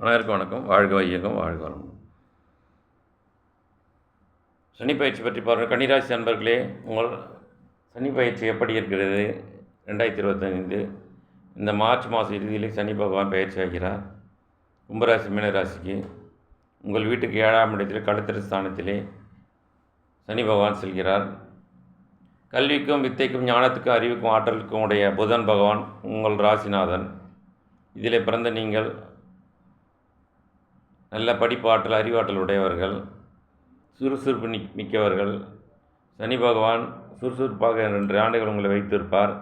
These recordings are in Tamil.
அனைவருக்கும் வணக்கம். வாழ்க வையகம் வாழ்க வரும் சனி பயிற்சி பற்றி பாருங்கள். கன்னிராசி நண்பர்களே உங்கள் சனி பயிற்சி எப்படி இருக்கிறது? ரெண்டாயிரத்தி இருபத்தைந்து இந்த மார்ச் மாத இறுதியில் சனி பகவான் பயிற்சி ஆகிறார். கும்பராசி மீனராசிக்கு உங்கள் வீட்டுக்கு ஏழாம் இடத்தில் கடத்திர ஸ்தானத்திலே சனி பகவான் செல்கிறார். கல்விக்கும் வித்தைக்கும் ஞானத்துக்கும் அறிவுக்கும் ஆற்றலுக்கும் உடைய புதன் பகவான் உங்கள் ராசிநாதன். இதில் பிறந்த நீங்கள் நல்ல படிப்பாற்றல் அறிவாற்றல் உடையவர்கள் சுறுசுறுப்பு நி மிக்கவர்கள். சனி பகவான் சுறுசுறுப்பாக ரெண்டு ஆண்டுகள் உங்களை வைத்திருப்பார்.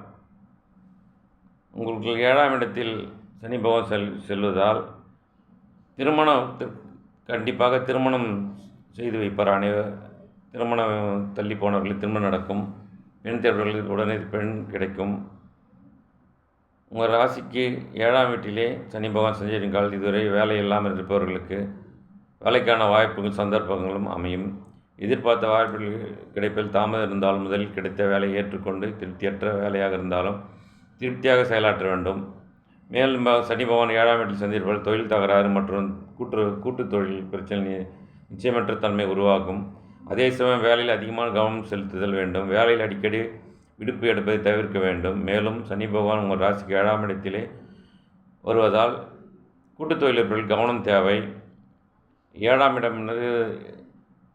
உங்களுக்கு ஏழாம் இடத்தில் சனி பகவான் செல் செல்வதால் திருமணம் கண்டிப்பாக திருமணம் செய்து வைப்பார் அனைவர் திருமணம் தள்ளி போனவர்களுக்கு திருமணம் நடக்கும். பெண் தேர்வர்களுக்கு உடனே பெண் கிடைக்கும். உங்கள் ராசிக்கு ஏழாம் வீட்டிலே சனி பகவான் சஞ்சரிங்கால் இதுவரை வேலை இல்லாமல் இருப்பவர்களுக்கு வேலைக்கான வாய்ப்புகள் சந்தர்ப்பங்களும் அமையும். எதிர்பார்த்த வாய்ப்புகள் கிடைப்பில் தாமதம் இருந்தாலும் முதலில் கிடைத்த வேலையை ஏற்றுக்கொண்டு திருப்தியற்ற வேலையாக இருந்தாலும் திருப்தியாக செயலாற்ற வேண்டும். மேலும் சனி பகவான் ஏழாம் வீட்டில் சந்திருப்பால் தொழில் தகராறு மற்றும் கூட்டு கூட்டு தொழில் பிரச்சனை நிச்சயமற்ற தன்மை உருவாகும். அதே சமயம் வேலையில் அதிகமான கவனம் செலுத்துதல் வேண்டும். வேலையில் அடிக்கடி விடுப்பு எடுப்பதை தவிர்க்க வேண்டும். மேலும் சனி பகவான் உங்கள் ராசிக்கு ஏழாம் இடத்திலே வருவதால் கூட்டுத் தொழிலர்கள் கவனம் தேவை. ஏழாம் இடம் என்பது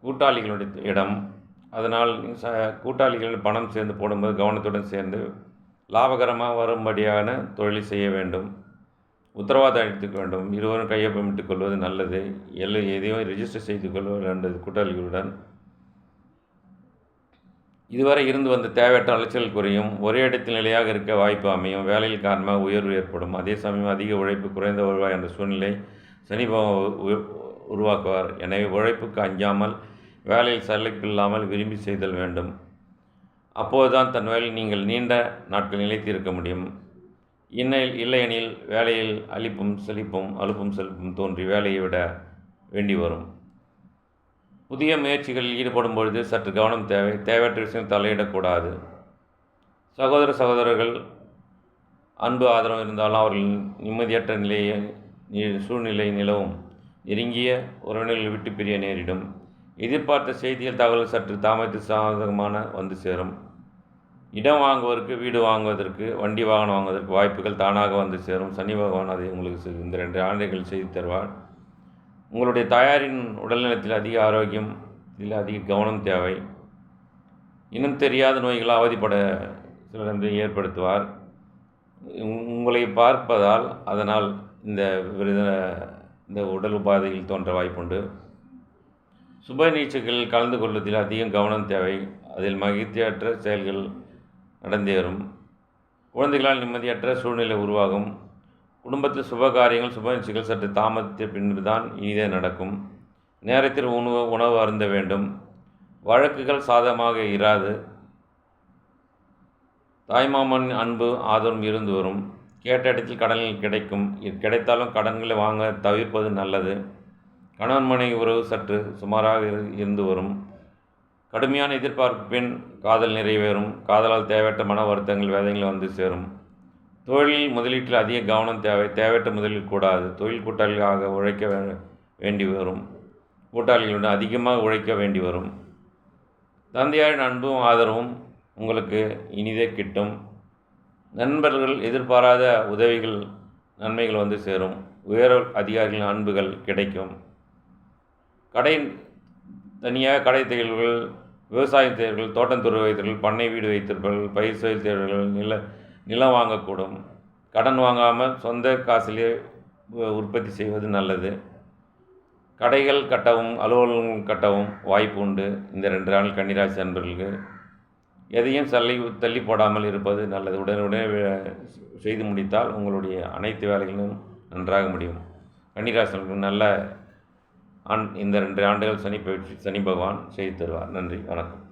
கூட்டாளிகளுடைய இடம். அதனால் ச கூட்டாளிகள் பணம் சேர்ந்து போடும்போது கவனத்துடன் சேர்ந்து லாபகரமாக வரும்படியான தொழிலை செய்ய வேண்டும். உத்தரவாதம் அளித்துக்க வேண்டும். இருவரும் கையொப்பமிட்டுக் கொள்வது நல்லது. எல்லை எதையும் ரிஜிஸ்டர் செய்து கொள்வது நல்லது கூட்டாளிகளுடன். இதுவரை இருந்து வந்த தேவையற்ற அலைச்சல் குறையும். ஒரே இடத்தில் நிலையாக இருக்க வாய்ப்பு அமையும். வேலையில் காரணமாக உயர்வு ஏற்படும். அதே சமயம் அதிக உழைப்பு குறைந்த வருவாய் என்ற சூழ்நிலை சனி உருவாக்குவார். எனவே உழைப்புக்கு அஞ்சாமல் வேலையில் சலிப்பு இல்லாமல் விரும்பி செய்தல் வேண்டும். அப்போதுதான் தன் வேலையில் நீங்கள் நீண்ட நாட்கள் நிலைத்து இருக்க முடியும். இன்னையில் இல்லையெனில் வேலையில் அழிப்பும் செழிப்பும் அலுப்பும் செழிப்பும் தோன்றி வேலையை விட வேண்டி வரும். புதிய முயற்சிகளில் ஈடுபடும் பொழுது சற்று கவனம் தேவை. தேவையற்ற விஷயம் தலையிடக்கூடாது. சகோதர சகோதரர்கள் அன்பு ஆதரவு இருந்தாலும் அவர்கள் நிம்மதியற்ற நிலையை சூழ்நிலை நிலவும். நெருங்கிய உறவினர்கள் விட்டு பிரிய நேரிடும். எதிர்பார்த்த செய்திகள் தகவல் சற்று தாமதித்து சாதகமான வந்து சேரும். இடம் வாங்குவதற்கு வீடு வாங்குவதற்கு வண்டி வாகனம் வாங்குவதற்கு வாய்ப்புகள் தானாக வந்து சேரும். சனி பகவான் அதை உங்களுக்கு இந்த ரெண்டு ஆண்டுகள் செய்து தருவார். உங்களுடைய தாயாரின் உடல்நலத்தில் அதிக ஆரோக்கியம் இதில் அதிக கவனம் தேவை. இன்னும் தெரியாத நோய்கள் அவதிப்பட சிலர் என்று ஏற்படுத்துவார். உங்களை பார்ப்பதால் அதனால் இந்த விருத இந்த உடல் உபாதையில் தோன்ற வாய்ப்புண்டு. சுப நீச்சல்களில் கலந்து கொள்வதில் அதிகம் கவனம் தேவை. அதில் மகிழ்ச்சியற்ற செயல்கள் நடந்தேறும். குழந்தைகளால் நிம்மதியற்ற சூழ்நிலை உருவாகும். குடும்பத்தில் சுப காரியங்கள் சுப நிகழ்ச்சிகள் சற்று தாமதித்த பின்பு தான் இனிதே நடக்கும். நேரத்தில் உணவு உணவு அருந்த வேண்டும். வழக்குகள் சாதகமாக இராது. தாய்மாமன் அன்பு ஆதரவும் இருந்து வரும். கேட்ட இடத்தில் கடன்கள் கிடைக்கும். கிடைத்தாலும் கடன்களை வாங்க தவிர்ப்பது நல்லது. கணவன் மனைவி உறவு சற்று சுமாராக இருந்து வரும். கடுமையான எதிர்பார்ப்பின் காதல் நிறைவேறும். காதலால் தேவையற்ற மன வருத்தங்கள் வேதனைகள் வந்து சேரும். தொழிலில் முதலீட்டில் அதிக கவனம் தேவை தேவையற்ற முதலீடு கூடாது. தொழில் கூட்டாளிகளாக உழைக்க வேண்டி வரும். கூட்டாளிகளுடன் அதிகமாக உழைக்க வேண்டி வரும். தந்தையாரின் அன்பும் ஆதரவும் உங்களுக்கு இனிதே கிட்டும். நண்பர்கள் எதிர்பாராத உதவிகள் நன்மைகள் வந்து சேரும். உயர் அதிகாரிகளின் அன்புகள் கிடைக்கும். கடை தனியாக கடை தேர்வுகள் விவசாய தேர்வுகள் தோட்டத்துறை வைத்தவர்கள் பண்ணை வீடு வைத்திருப்பவர்கள் பயிர் செயல் தேர்வுகள் நில நிலம் வாங்கக்கூடும். கடன் வாங்காமல் சொந்த காசிலே உற்பத்தி செய்வது நல்லது. கடைகள் கட்டவும் அலுவலகம் கட்டவும் வாய்ப்பு உண்டு. இந்த ரெண்டு நாள் கன்னிராசி அன்பர்களுக்கு. எதையும் தள்ளி தள்ளி போடாமல் இருப்பது நல்லது. உடனுடனே செய்து முடித்தால் உங்களுடைய அனைத்து வேலைகளும் நன்றாக முடியும். கன்னிராசனுக்கு நல்ல ஆண் இந்த ரெண்டு ஆண்டுகள் சனி பயிற்சி சனி பகவான் செய்து தருவார். நன்றி. வணக்கம்.